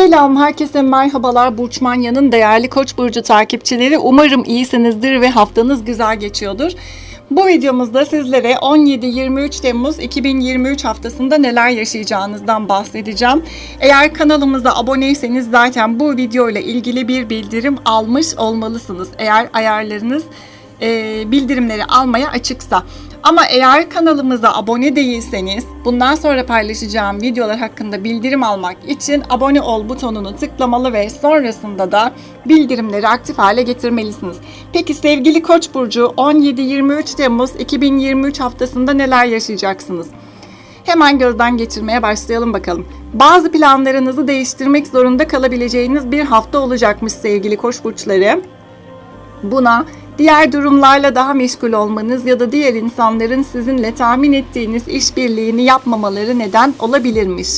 Selam, herkese merhabalar. Burç Manya'nın değerli Koç burcu takipçileri. Umarım iyisinizdir ve haftanız güzel geçiyordur. Bu videomuzda sizlere 17-23 Temmuz 2023 haftasında neler yaşayacağınızdan bahsedeceğim. Eğer kanalımıza aboneyseniz zaten bu video ile ilgili bir bildirim almış olmalısınız. Eğer ayarlarınız e, bildirimleri almaya açıksa. Ama eğer kanalımıza abone değilseniz bundan sonra paylaşacağım videolar hakkında bildirim almak için abone ol butonunu tıklamalı ve sonrasında da bildirimleri aktif hale getirmelisiniz. Peki sevgili Koç burcu 17-23 Temmuz 2023 haftasında neler yaşayacaksınız? Hemen gözden geçirmeye başlayalım bakalım. Bazı planlarınızı değiştirmek zorunda kalabileceğiniz bir hafta olacakmış sevgili Koç burçları. Buna diğer durumlarla daha meşgul olmanız ya da diğer insanların sizinle tahmin ettiğiniz işbirliğini yapmamaları neden olabilirmiş.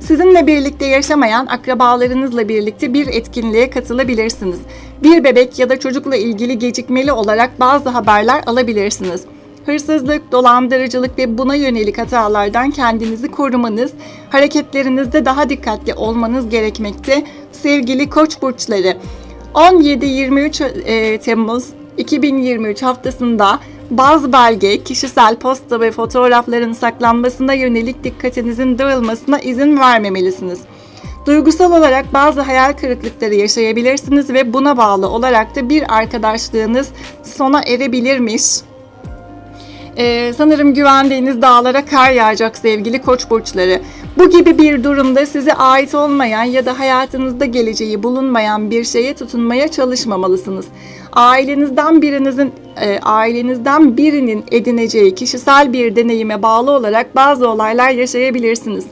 Sizinle birlikte yaşamayan akrabalarınızla birlikte bir etkinliğe katılabilirsiniz. Bir bebek ya da çocukla ilgili gecikmeli olarak bazı haberler alabilirsiniz. Hırsızlık, dolandırıcılık ve buna yönelik hatalardan kendinizi korumanız, hareketlerinizde daha dikkatli olmanız gerekmekte. Sevgili Koç burçları, 17-23 e, Temmuz 2023 haftasında bazı belge, kişisel posta ve fotoğrafların saklanmasına yönelik dikkatinizin dağılmasına izin vermemelisiniz. Duygusal olarak bazı hayal kırıklıkları yaşayabilirsiniz ve buna bağlı olarak da bir arkadaşlığınız sona erebilirmiş. Ee, sanırım güvendiğiniz dağlara kar yağacak sevgili koç burçları. Bu gibi bir durumda size ait olmayan ya da hayatınızda geleceği bulunmayan bir şeye tutunmaya çalışmamalısınız. Ailenizden birinizin e, ailenizden birinin edineceği kişisel bir deneyime bağlı olarak bazı olaylar yaşayabilirsiniz.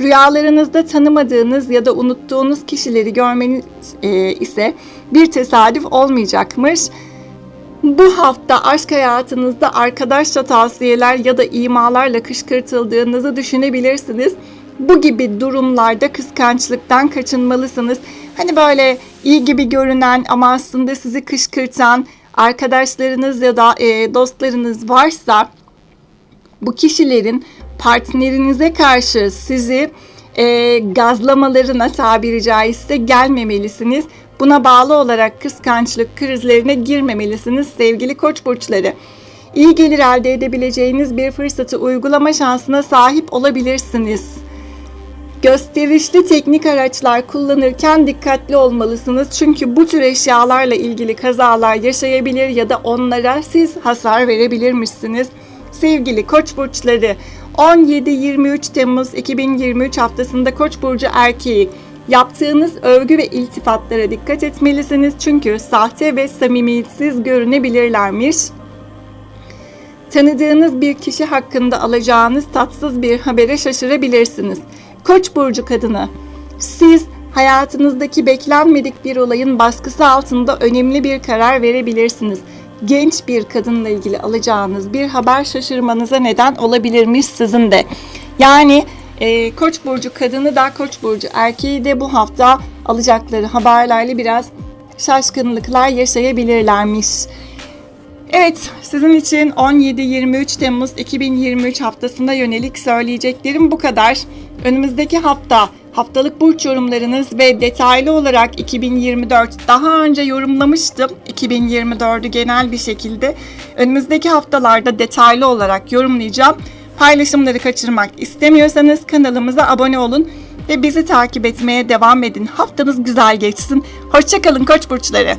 Rüyalarınızda tanımadığınız ya da unuttuğunuz kişileri görmeniz e, ise bir tesadüf olmayacakmış. Bu hafta aşk hayatınızda arkadaşça tavsiyeler ya da imalarla kışkırtıldığınızı düşünebilirsiniz. Bu gibi durumlarda kıskançlıktan kaçınmalısınız. Hani böyle iyi gibi görünen ama aslında sizi kışkırtan arkadaşlarınız ya da e, dostlarınız varsa bu kişilerin partnerinize karşı sizi e, gazlamalarına tabiri caizse gelmemelisiniz. Buna bağlı olarak kıskançlık krizlerine girmemelisiniz sevgili koç burçları. İyi gelir elde edebileceğiniz bir fırsatı uygulama şansına sahip olabilirsiniz. Gösterişli teknik araçlar kullanırken dikkatli olmalısınız. Çünkü bu tür eşyalarla ilgili kazalar yaşayabilir ya da onlara siz hasar verebilirmişsiniz. Sevgili Koç burçları 17-23 Temmuz 2023 haftasında Koç burcu erkeği Yaptığınız övgü ve iltifatlara dikkat etmelisiniz çünkü sahte ve samimiyetsiz görünebilirlermiş. Tanıdığınız bir kişi hakkında alacağınız tatsız bir habere şaşırabilirsiniz. Koç burcu kadını. Siz hayatınızdaki beklenmedik bir olayın baskısı altında önemli bir karar verebilirsiniz. Genç bir kadınla ilgili alacağınız bir haber şaşırmanıza neden olabilirmiş sizin de. Yani e, Koç burcu kadını da Koç burcu erkeği de bu hafta alacakları haberlerle biraz şaşkınlıklar yaşayabilirlermiş. Evet, sizin için 17-23 Temmuz 2023 haftasında yönelik söyleyeceklerim bu kadar. Önümüzdeki hafta haftalık burç yorumlarınız ve detaylı olarak 2024 daha önce yorumlamıştım 2024'ü genel bir şekilde. Önümüzdeki haftalarda detaylı olarak yorumlayacağım. Paylaşımları kaçırmak istemiyorsanız kanalımıza abone olun ve bizi takip etmeye devam edin. Haftanız güzel geçsin. Hoşçakalın koç burçları.